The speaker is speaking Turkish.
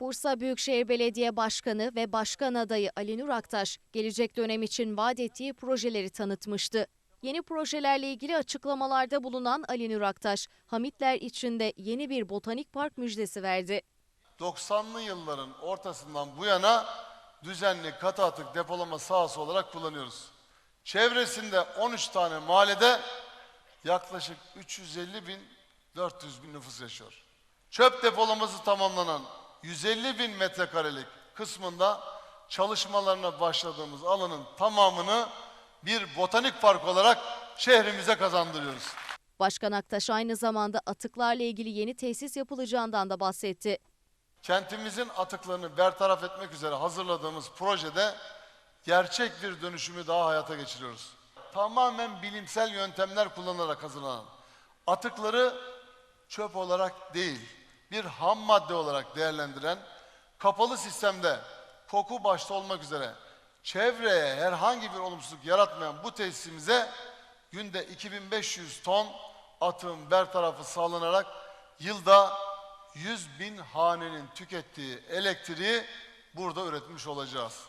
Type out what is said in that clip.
Bursa Büyükşehir Belediye Başkanı ve Başkan adayı Ali Nur Aktaş gelecek dönem için vaat ettiği projeleri tanıtmıştı. Yeni projelerle ilgili açıklamalarda bulunan Ali Nur Aktaş, Hamitler için de yeni bir botanik park müjdesi verdi. 90'lı yılların ortasından bu yana düzenli katı atık depolama sahası olarak kullanıyoruz. Çevresinde 13 tane mahallede yaklaşık 350 bin 400 bin nüfus yaşıyor. Çöp depolaması tamamlanan 150 bin metrekarelik kısmında çalışmalarına başladığımız alanın tamamını bir botanik park olarak şehrimize kazandırıyoruz. Başkan Aktaş aynı zamanda atıklarla ilgili yeni tesis yapılacağından da bahsetti. Kentimizin atıklarını bertaraf etmek üzere hazırladığımız projede gerçek bir dönüşümü daha hayata geçiriyoruz. Tamamen bilimsel yöntemler kullanılarak hazırlanan atıkları çöp olarak değil, bir ham madde olarak değerlendiren kapalı sistemde koku başta olmak üzere çevreye herhangi bir olumsuzluk yaratmayan bu tesisimize günde 2500 ton atığın bertarafı sağlanarak yılda 100 bin hanenin tükettiği elektriği burada üretmiş olacağız.